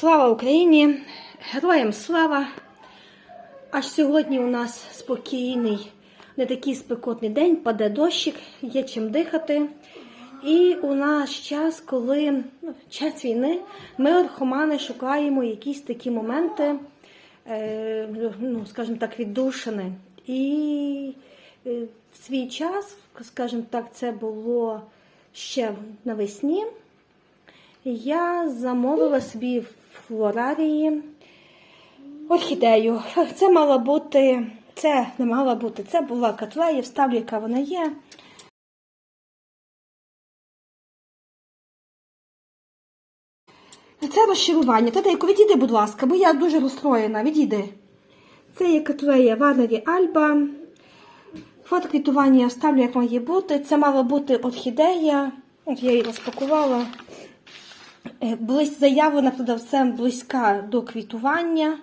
Слава Україні! Героям слава! Аж сьогодні у нас спокійний, не такий спекотний день, паде дощик, є чим дихати. І у нас час, коли ну, час війни, ми, орхомани, шукаємо якісь такі моменти, е, ну, скажімо так, віддушини. І е, в свій час, скажімо так, це було ще навесні. Я замовила собі флорарії орхідею. Це мала бути, це не мала бути, це була котлея, вставлю, яка вона є. Це розчарування. Тадейко, відійди, будь ласка, бо я дуже розстроєна. Відійди. Це є котлея Ванері Альба. Фото квітування я вставлю, як має бути. Це мала бути орхідея. От я її розпакувала. Е, Близь, заявлена продавцем близька до квітування.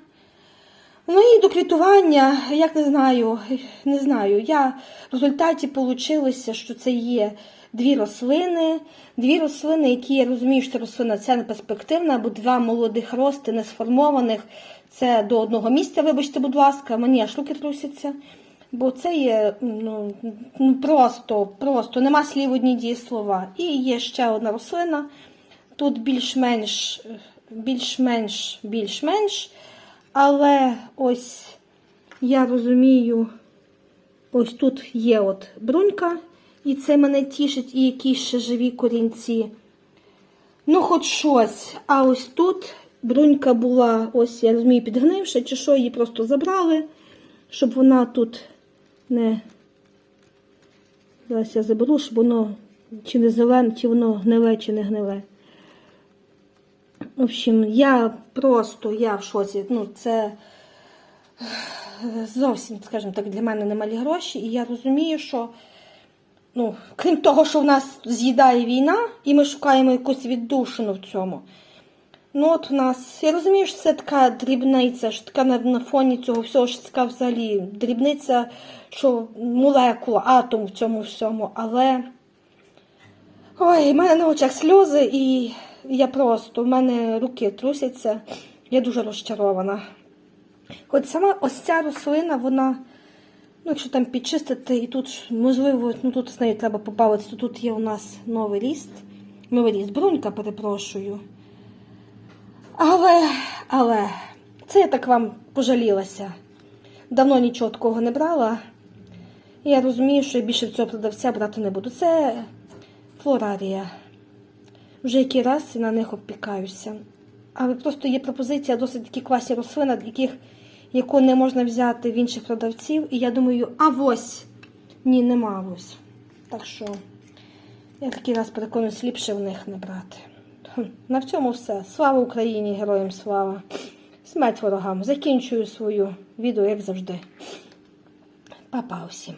Ну і до квітування, як не знаю, не знаю. Я в результаті вийшло, що це є дві рослини. Дві рослини, які я розумію, що рослина це не перспективна, або два молодих рости, не сформованих. Це до одного місця, вибачте, будь ласка, мені аж руки трусяться. Бо це є ну, ну, просто, просто нема слів одні дієслова. І є ще одна рослина. Тут більш-менш, більш-менш, більш-менш. Але ось я розумію, ось тут є от брунька, і це мене тішить, і якісь ще живі корінці. Ну, хоч щось. А ось тут брунька була, ось, я розумію, підгнивша, чи що, її просто забрали, щоб вона тут не. Зараз я заберу, щоб воно чи не зелене, чи воно гниле, чи не гниле. В общем, я просто я в шоці. Ну, це зовсім, скажімо так, для мене немалі гроші. І я розумію, що, ну, крім того, що в нас з'їдає війна, і ми шукаємо якусь віддушину в цьому. Ну, от у нас, я розумію, що це така дрібниця, що така на, на фоні цього всього, що така взагалі дрібниця, що молекула, атом в цьому всьому, але. Ой, в мене на очах сльози, і я просто, в мене руки трусяться, я дуже розчарована. Хоч сама ось ця рослина, вона, ну, якщо там підчистити, і тут, можливо, ну тут з нею треба побавитися, тут є у нас новий ліст, новий ліст, брунька, перепрошую. Але, але, це я так вам пожалілася. Давно нічого такого не брала. Я розумію, що я більше цього продавця брати не буду. Це флорарія. Вже який раз на них обпікаюся. Але просто є пропозиція досить такі класні рослини, яких, яку не можна взяти в інших продавців. І я думаю, а ось ні, нема ось. Так що я такий раз переконуюсь, ліпше в них не брати. На цьому все. Слава Україні, героям слава. Смерть ворогам. Закінчую свою відео, як завжди. Па-па усім.